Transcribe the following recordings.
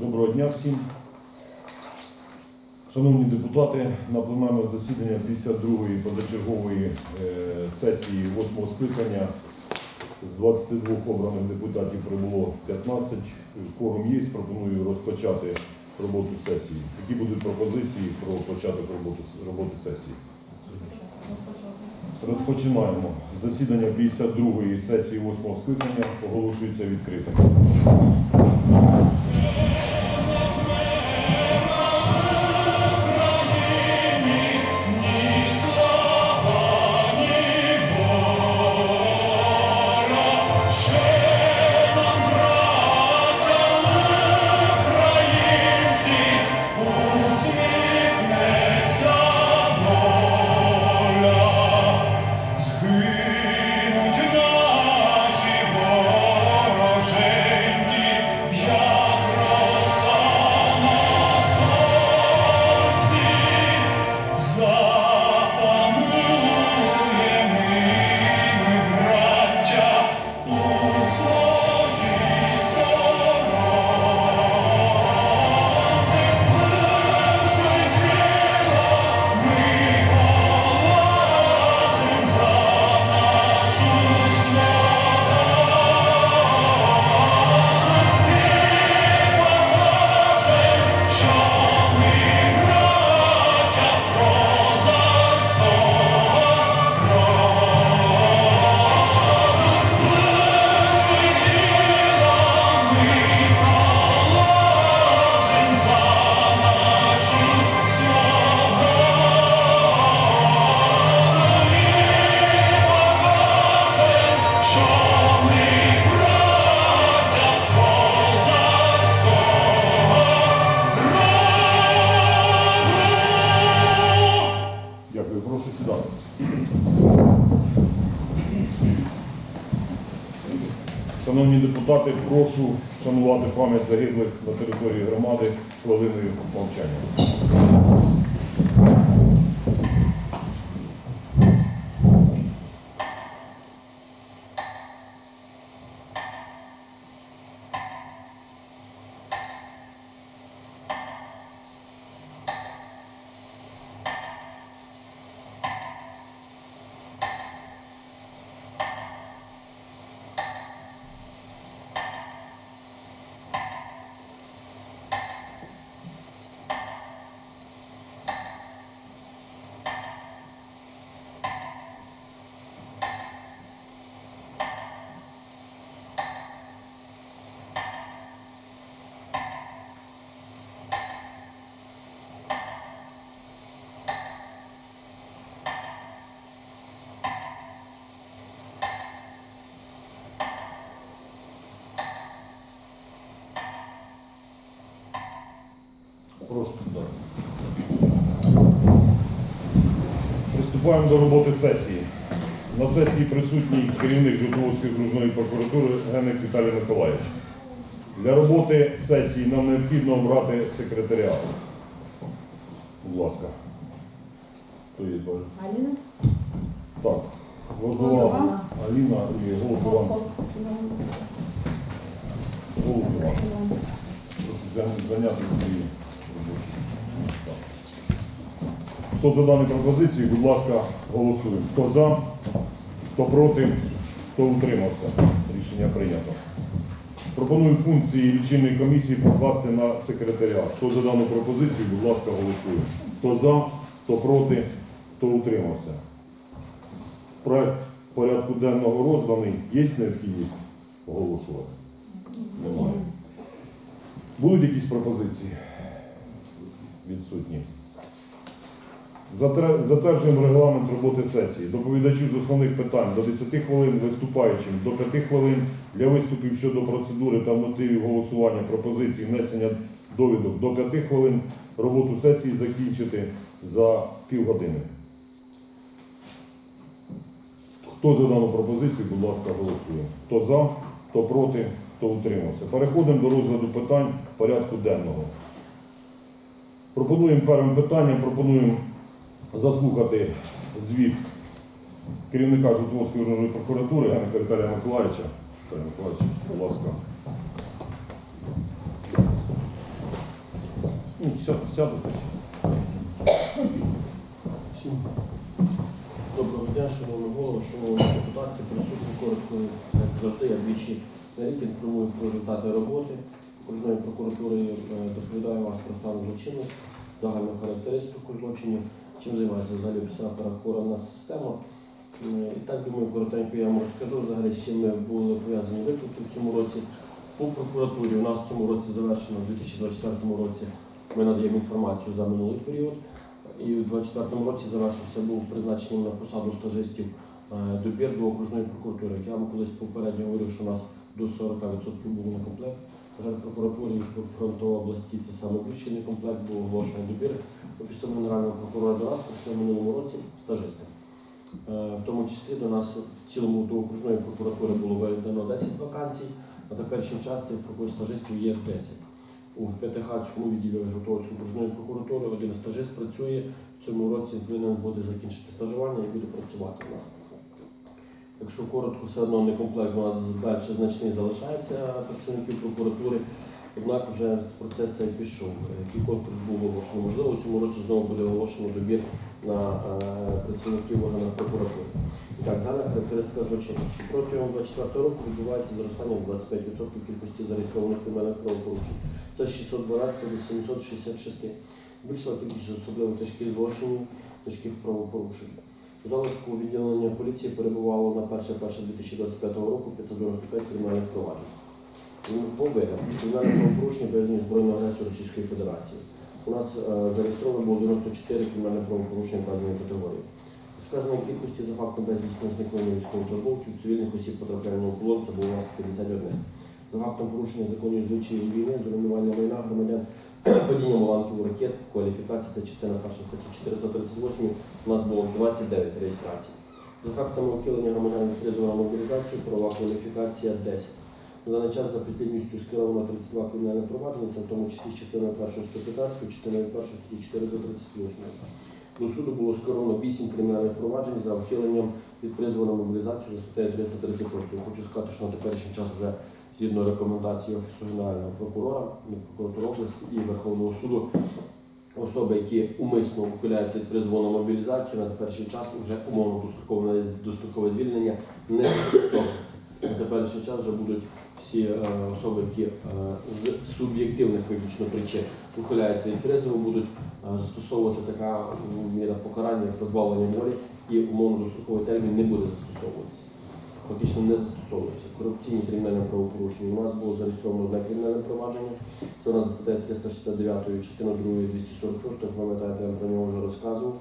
Доброго дня всім. Шановні депутати, на пленарне засідання 52-ї позачергової е, сесії 8-го скликання з 22 обраних депутатів прибуло 15. Кворум є, пропоную розпочати роботу сесії. Які будуть пропозиції про початок роботи сесії? Розпочинаємо. Засідання 52-ї сесії 8-го скликання оголошується відкритим. Депутати, прошу шанувати пам'ять загиблих на території громади хвилиною мовчання. Прошу сідати. Приступаємо до роботи сесії. На сесії присутній керівник Житомирської окружної прокуратури Генник Віталій Миколаївич. Для роботи сесії нам необхідно обрати секретаріат. Будь ласка. Хто є? Аліна? Так. Возова Аліна і Іван. Прошу зайняти свої робочі місця. Хто за дані пропозиції, будь ласка, голосуємо. Хто за, хто проти, хто утримався. Рішення прийнято. Пропоную функції лічильної комісії покласти на секретаріат. Хто за дану пропозицію, будь ласка, голосуємо. Хто за, хто проти, хто утримався. Проект порядку денного розданий. Є необхідність оголошувати? Немає. Будуть якісь пропозиції? Відсутні. Затверджуємо регламент роботи сесії. Доповідачу з основних питань до 10 хвилин, виступаючим до 5 хвилин для виступів щодо процедури та мотивів голосування пропозицій внесення довідок до 5 хвилин. Роботу сесії закінчити за півгодини. Хто за дану пропозицію, будь ласка, голосуємо. Хто за, хто проти, хто утримався. Переходимо до розгляду питань порядку денного. Пропонуємо першим питанням, пропонуємо заслухати звіт керівника Жовтовської районної прокуратури Яника Віталія Миколаївича. Віталій Миколаївич, будь ласка. Ну, сяду, сяду. Всім доброго дня, шановний голово, шановні депутати, присутні коротко, як завжди, я двічі на рік інформую про результати роботи окружної прокуратури, е, доповідаю вас про стан злочинності, загальну характеристику злочинів чим займається взагалі вся правоохоронна система. І так, думаю, коротенько я вам розкажу взагалі, з чим ми були пов'язані виклики в цьому році. По прокуратурі у нас в цьому році завершено, в 2024 році ми надаємо інформацію за минулий період. І у 2024 році завершився був призначенням на посаду стажистів е, добір до окружної прокуратури. Як я вам колись попередньо говорив, що у нас до 40% було на На в прокуратурі фронтової області це саме більший комплект, був оголошений добір Офісом Генерального прокурора до нас прийшли в минулому році стажисти. Е, В тому числі до нас в цілому до окружної прокуратури було видано 10 вакансій, на теперішній час цих стажистів є 10. У П'ятихатському відділі Жовтовської окружної прокуратури один стажист працює. В цьому році повинен буде закінчити стажування і буде працювати у нас. Якщо коротко, все одно не комплект, у нас далі значний залишається працівників прокуратури, однак вже процес цей пішов. Який конкурс був оголошений? Можливо, у цьому році знову буде оголошено добір на е, працівників органів прокуратури. І так, загальна характеристика злочинності. Протягом 2024 року відбувається зростання в 25% кількості зареєстрованих кримінальних правопорушень. Це з 612 до 766. Збільшила кількість особливо тяжких злочинів, тяжких правопорушень. Залишку відділення поліції перебувало на 1.1.2025 року 595 кримінальних проваджень. По видам кримінальне правопорушення пов'язані з збройною агресією Російської Федерації. У нас е, зареєстровано було 94 кримінальних правопорушення вказаної категорії. Сказаної кількості за фактом безвісного зникнення військовослужбовців, цивільних осіб потрапляння у полон це було у нас 51. За фактом порушення законів звичаїв війни, зруйнування майна громадян, падіння уламків ракет, кваліфікація та частина 1 статті 438 у нас було 29 реєстрацій. За фактами ухилення громадян від призову на мобілізацію, права кваліфікація 10. На даний час за підслідністю скеровано 32 кримінальні провадження, це в тому числі з частини 1 115, частиною 1 статті 4 до 38. До суду було скеровано 8 кримінальних проваджень за ухиленням від призову на мобілізацію за статтею 336. Хочу сказати, що на теперішній час вже згідно рекомендацій Офісу Генерального прокурора, прокуратури області і Верховного суду, особи, які умисно ухиляються від призову на мобілізацію, на теперішній час вже умовно дострокове, дострокове звільнення не застосовується. На теперішній час вже будуть всі е, особи, які е, з суб'єктивних виключно причин ухиляються від призову, будуть е, застосовувати така міра покарання, як позбавлення волі, і умовно достроковий термін не буде застосовуватися. Фактично не застосовується. Корупційні кримінальні правопорушення. У нас було зареєстровано одне кримінальне провадження. Це у нас за статтею 369 частина 2 246, пам'ятаєте, я про нього вже розказував,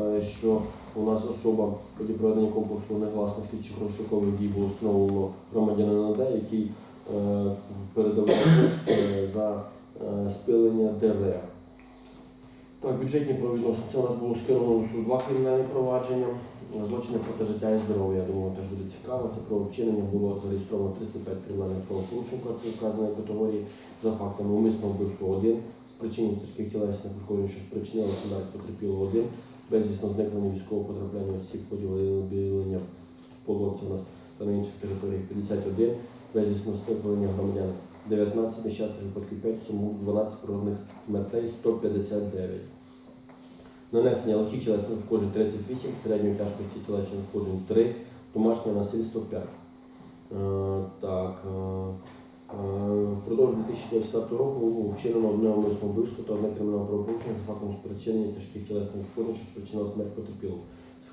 е, що у нас особа в ході проведення конкурсу негласних слідчих розшукових дій було встановлено громадянина Д, який е, передавав кошти за е, спилення дерев. Так, бюджетні правовідносини. Це у нас було скеровано суд два кримінальні провадження. Злочини проти життя і здоров'я, я думаю, теж буде цікаво. Це про вчинення було зареєстровано 305 кримінальних правопорушень це вказаної категорії за фактами умисного вбивства один, спричинення тяжких тілесних ушкоджень, що спричинило смерть потерпілого один, безвісно зникнення військового потрапляння осіб в ході об'явлення в полоці у нас та на інших територіях 51, безвісно зникнення громадян 19, нещасних випадків 5, суму 12 природних смертей 159. Нанесення легких тілесних ушкоджень 38, середньої тяжкості тілесних ушкоджень 3, домашнє насильство 5. Е, так, е, е, впродовж 2024 року вчинено одне умисне вбивство та одне кримінальне правопорушення за фактом спричинення тяжких тілесних ушкоджень, що спричинило смерть потерпілого.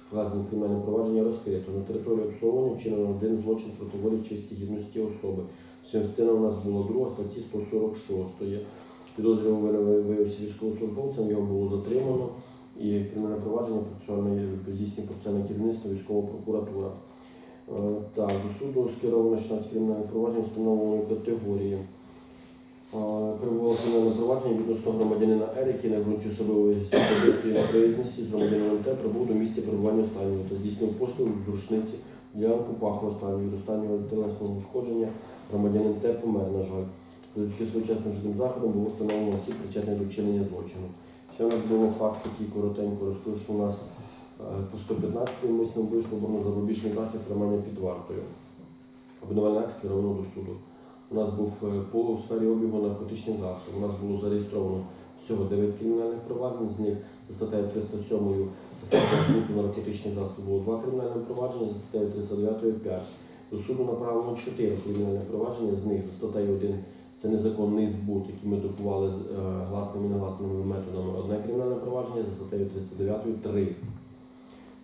Вказане кримінальне провадження розкрито. На території обслуговування вчинено один злочин проти волі честі гідності особи. Частина у нас була друга статті 146. Підозрюваний виявився військовослужбовцем, його було затримано і кримінальне провадження здійснює процесуальне керівництво військова прокуратура. Е, Так, до суду скеровано 16 кримінальних проваджень встановленої категорії. Е, Перебувало кримінальне провадження відносно громадянина який на ґрунті особливої особистої неприязності з громадянином Т прибув до місця перебування останнього та здійснив постріл з рушниці ділянку паху останнього від останнього тілесного ушкодження громадянин Т помер, на жаль. Завдяки своєчасним житним заходом було встановлено осіб причетних до вчинення злочину. Ще у нас було факт такий коротенько розкажу, що у нас е, по 115 мисне вбивство було запобіжний захід тримання під вартою. Обвинувальний акт скеровано до суду. У нас був е, по у сфері обігу наркотичних засобів. У нас було зареєстровано всього 9 кримінальних проваджень, з них за статтею 307 за фактом збуту наркотичних засобів було 2 кримінальних провадження, за статтею 309 5. До суду направлено 4 кримінальних провадження, з них за статтею 1 це незаконний збут, який ми докували з е, гласними і негласними методами. Одне кримінальне провадження, за статтею 309 3.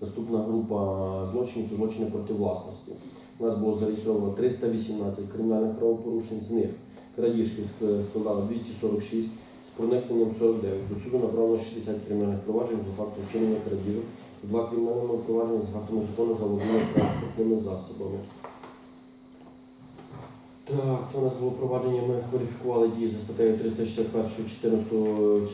Наступна група злочинів це злочини проти власності. У нас було зареєстровано 318 кримінальних правопорушень, з них крадіжки ск- складало 246, з проникненням 49. До суду направлено 60 кримінальних проваджень за фактом вчинення крадіжок, два кримінальні провадження за фактом закону заволодіння транспортними засобами. Так, це у нас було провадження, ми кваліфікували дії за статтею 361,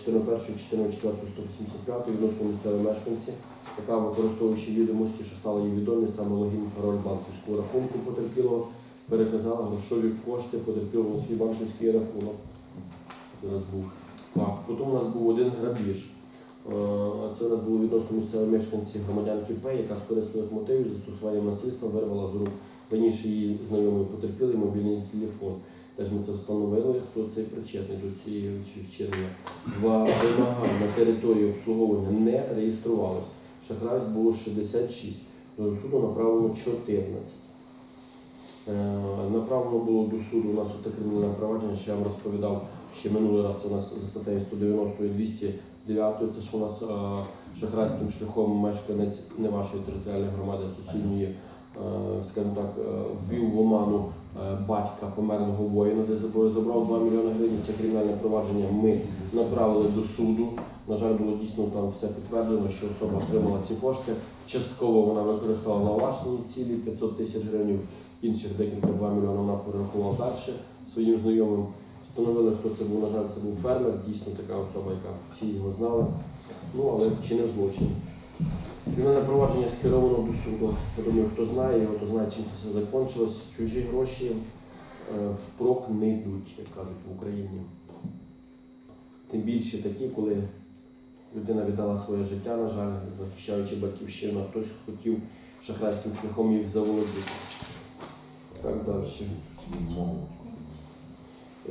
14, 14, 14, 185 відносно місцевої мешканці, яка використовуючи відомості, що стали їй відомі, саме логін пароль банківського рахунку потерпілого, переказала грошові кошти потерпілого на свій банківський рахунок. Це у нас був. Так, потім у нас був один грабіж. Е, Це у нас було відносно місцевої мешканці громадянки П, яка з корисливих мотивів застосуванням насильства вирвала з рук раніше її знайомий потерпілий мобільний телефон. Теж ми це встановили, хто цей причетний до цієї вчинення. Два вимагання на території обслуговування не реєструвалось. Шахрайств було 66. До суду направлено 14. Е, Направлено було до суду у нас кримінальне провадження, що я вам розповідав ще минулий раз. Це у нас за статтею 190 і 209. Це ж у нас е, шахрайським шляхом мешканець не вашої територіальної громади, а сусідньої, е, скажімо так, ввів в оману батька померлого воїна, де забрав 2 мільйони гривень. Це кримінальне провадження ми направили до суду. На жаль, було дійсно там все підтверджено, що особа отримала ці кошти. Частково вона використала на власні цілі 500 тисяч гривень, інших декілька 2 мільйони вона перерахувала далі своїм знайомим. Встановили, хто це був, на жаль, це був фермер, дійсно така особа, яка всі його знали. Ну, але вчинив злочин. Кримінальне провадження скеровано до суду. Я думаю, хто знає його, то знає, чим це все закінчилось. Чужі гроші е, впрок не йдуть, як кажуть в Україні. Тим більше такі, коли людина віддала своє життя, на жаль, захищаючи батьківщину, хтось хотів шахрайським шляхом їх заволодіти. Так далі.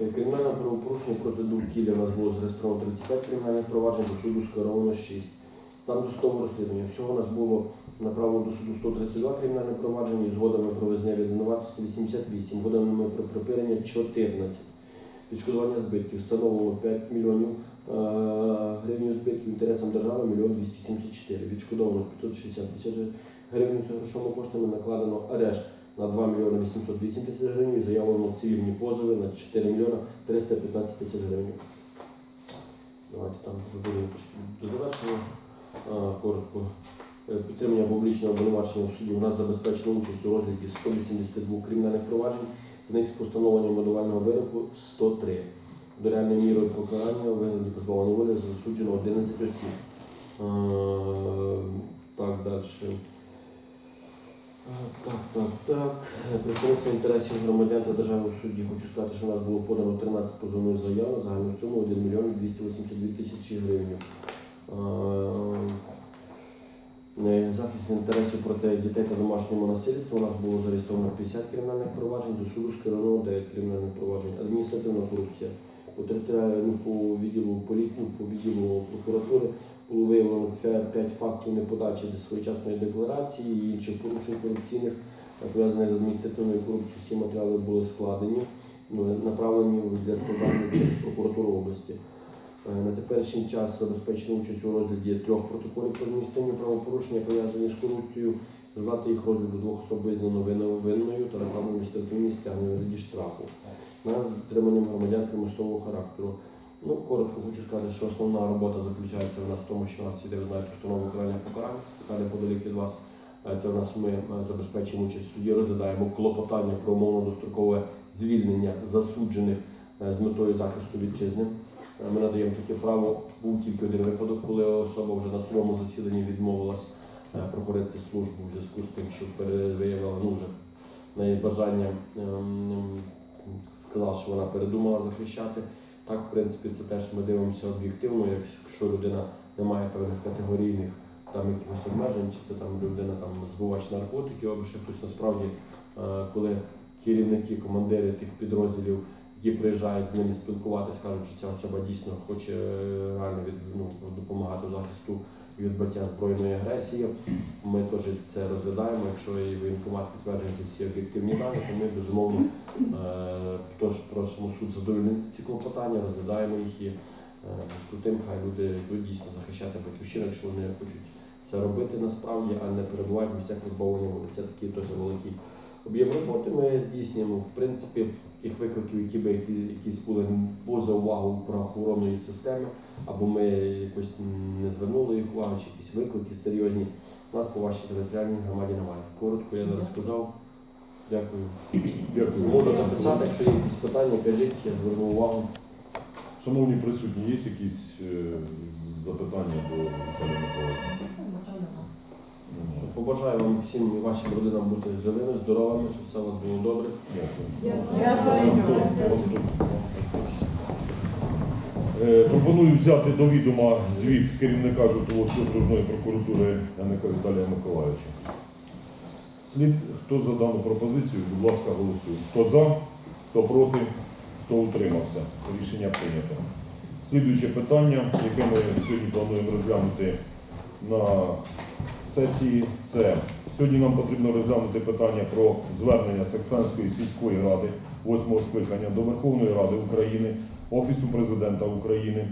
Е, Кримінальне правопорушення проти довкілля у нас було зареєстровано 35 кримінальних проваджень, до суду скеровано 6. Стан досудового розслідування. Всього у нас було направлено до суду 132 кримінальні провадження, згодами про визнання від винуватості 88, згодами про припинення 14. Відшкодування збитків встановлено 5 мільйонів е, гривень збитків інтересам держави 1 мільйон 274. Відшкодовано 560 тисяч гривень за грошовими коштами, накладено арешт на 2 мільйони 808 тисяч гривень, і заявлено цивільні позови на 4 мільйони 315 тисяч гривень. Давайте там вже будемо до завершення. Коротко. Е, Підтримання публічного обвинувачення в суді у нас забезпечено участь у розгляді 182 кримінальних проваджень, з них з постановленням видувального вироку 103. До реальної мірою покарання у вигляді позбавлення волі засуджено 11 осіб. Е, Так, далі. Так, так, так. Е, Представництво інтересів громадян та держави в суді. Хочу сказати, що у нас було подано 13 позовних заяв на загальну суму 1 мільйон 282 тисячі гривень. Е, Захист інтересів проти дітей та домашнього насильства у нас було зареєстровано 50 кримінальних проваджень, до суду скеровано 9 кримінальних проваджень. Адміністративна корупція. По територіальному по відділу поліції, по відділу прокуратури виявлено 5 фактів неподачі до своєчасної декларації і інших порушень корупційних, пов'язаних з адміністративною корупцією. Всі матеріали були складені, ну, направлені для складання в прокуратуру області. Е, На теперішній час забезпечено участь у розгляді трьох протоколів про адміністративні правопорушення, пов'язані з корупцією. Результати їх розгляду двох особ визнано винною та направлено адміністративні стягнення у штрафу на затриманням громадян примусового характеру. Ну, коротко хочу сказати, що основна робота заключається в нас в тому, що у нас іде, ви знаєте, установа виконання покарань, яка неподалік від вас. Е, Це у нас ми е, забезпечуємо участь в суді, розглядаємо клопотання про умовно дострокове звільнення засуджених е, з метою захисту вітчизни. Ми надаємо таке право. Був тільки один випадок, коли особа вже на судовому засіданні відмовилась проходити службу в зв'язку з тим, що виявила ну, вже неї бажання ем, сказала, що вона передумала захищати. Так, в принципі, це теж ми дивимося об'єктивно, якщо людина не має певних категорійних там якихось обмежень, чи це там людина там збувач наркотиків, або ще хтось насправді, е, коли керівники, командири тих підрозділів, які приїжджають з ними спілкуватися, кажуть, що ця особа дійсно хоче е, реально від, ну, допомагати захисту відбиття збройної агресії. Ми теж це розглядаємо. Якщо і воєнкомат підтверджує ці об'єктивні дані, то ми безумовно е, тож просимо суд задовольнити ці клопотання, розглядаємо їх і е, з тим, хай люди йдуть дійсно захищати батьківщину, якщо вони хочуть це робити насправді, а не перебувають в місцях позбавлення. Це такий дуже великий об'єм роботи. Ми здійснюємо в принципі тих викликів, які би якісь були поза увагу правоохоронної системи, або ми якось не звернули їх увагу, чи якісь виклики серйозні. У нас по вашій територіальній громаді немає. Коротко я не розказав. Дякую. Дякую. Можу записати, якщо є якісь питання, кажіть, я зверну увагу. Шановні присутні, є якісь е, запитання до Віталія Миколаївича? Побажаю вам всім і вашим родинам бути живими, здоровими, щоб все у вас було добре. Дякую. Е, Пропоную взяти до відома звіт керівника Жовтоводської окружної прокуратури Яника Віталія Миколаївича. Слід, хто за дану пропозицію, будь ласка, голосує. Хто за, хто проти, хто утримався. Рішення прийнято. Слідуюче питання, яке ми сьогодні плануємо розглянути на сесії, це сьогодні нам потрібно розглянути питання про звернення Саксанської сільської ради восьмого скликання до Верховної Ради України, Офісу Президента України,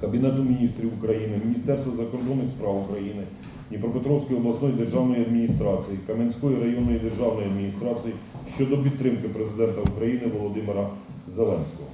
Кабінету міністрів України, Міністерства закордонних справ України, Дніпропетровської обласної державної адміністрації, Кам'янської районної державної адміністрації щодо підтримки президента України Володимира Зеленського.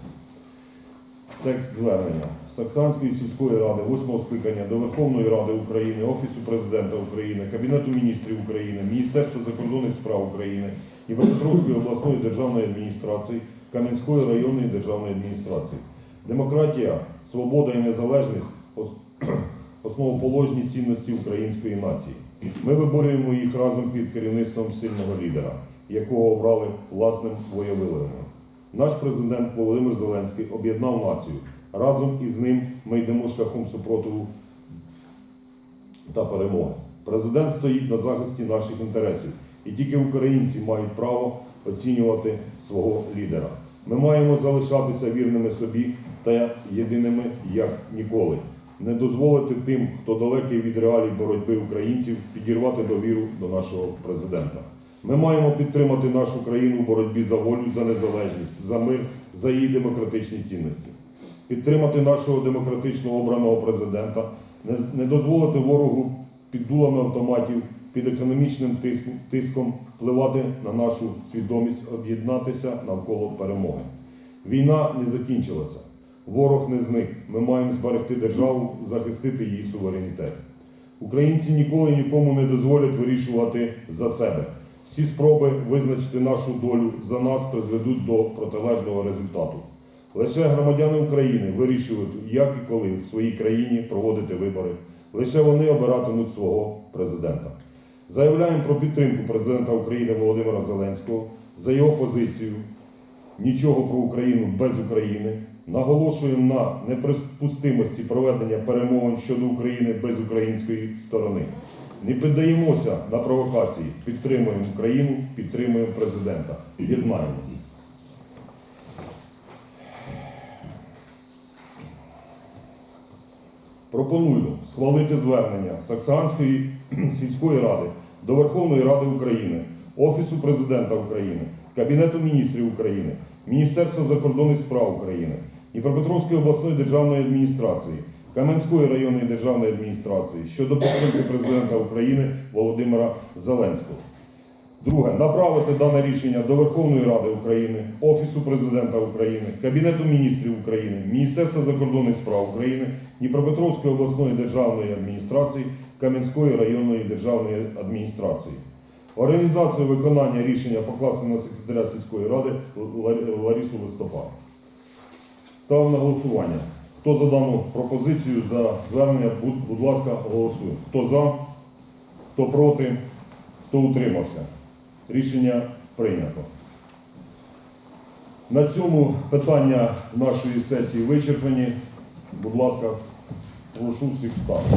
Текст звернення Саксанської сільської ради, 8 скликання до Верховної Ради України, Офісу Президента України, Кабінету міністрів України, Міністерства закордонних справ України, Дніпропетровської обласної державної адміністрації, Кам'янської районної державної адміністрації. Демократія, свобода і незалежність основоположні цінності української нації. Ми виборюємо їх разом під керівництвом сильного лідера, якого обрали власним воєвиленням. Наш президент Володимир Зеленський об'єднав націю. Разом із ним ми йдемо шляхом супротиву та перемоги. Президент стоїть на захисті наших інтересів, і тільки українці мають право оцінювати свого лідера. Ми маємо залишатися вірними собі та єдиними як ніколи. Не дозволити тим, хто далекий від реалій боротьби українців, підірвати довіру до нашого президента. Ми маємо підтримати нашу країну в боротьбі за волю, за незалежність, за мир, за її демократичні цінності. Підтримати нашого демократично обраного президента, не, дозволити ворогу під дулами автоматів, під економічним тис- тиском впливати на нашу свідомість, об'єднатися навколо перемоги. Війна не закінчилася, ворог не зник. Ми маємо зберегти державу, захистити її суверенітет. Українці ніколи нікому не дозволять вирішувати за себе. Всі спроби визначити нашу долю за нас призведуть до протилежного результату. Лише громадяни України вирішують, як і коли в своїй країні проводити вибори. Лише вони обиратимуть свого президента. Заявляємо про підтримку президента України Володимира Зеленського за його позицію нічого про Україну без України. Наголошуємо на неприпустимості проведення перемовин щодо України без української сторони. Не піддаємося на провокації, підтримуємо Україну, підтримуємо президента. Єднаємося. Пропоную схвалити звернення Саксанської сільської ради до Верховної Ради України, Офісу Президента України, Кабінету міністрів України, Міністерства закордонних справ України, Дніпропетровської обласної державної адміністрації, Кам'янської районної державної адміністрації щодо підтримки президента України Володимира Зеленського. Друге, направити дане рішення до Верховної Ради України, Офісу Президента України, Кабінету міністрів України, Міністерства закордонних справ України, Дніпропетровської обласної державної адміністрації, Кам'янської районної державної адміністрації. Організацію виконання рішення покласти на секретаря сільської ради Лар- Ларису Листопад. Ставимо на голосування. Хто за дану пропозицію за звернення, будь, ласка, голосує. Хто за, хто проти, хто утримався. Рішення прийнято. На цьому питання нашої сесії вичерпані. Будь ласка, прошу всіх встати.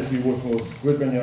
Сесії 8-го скликання.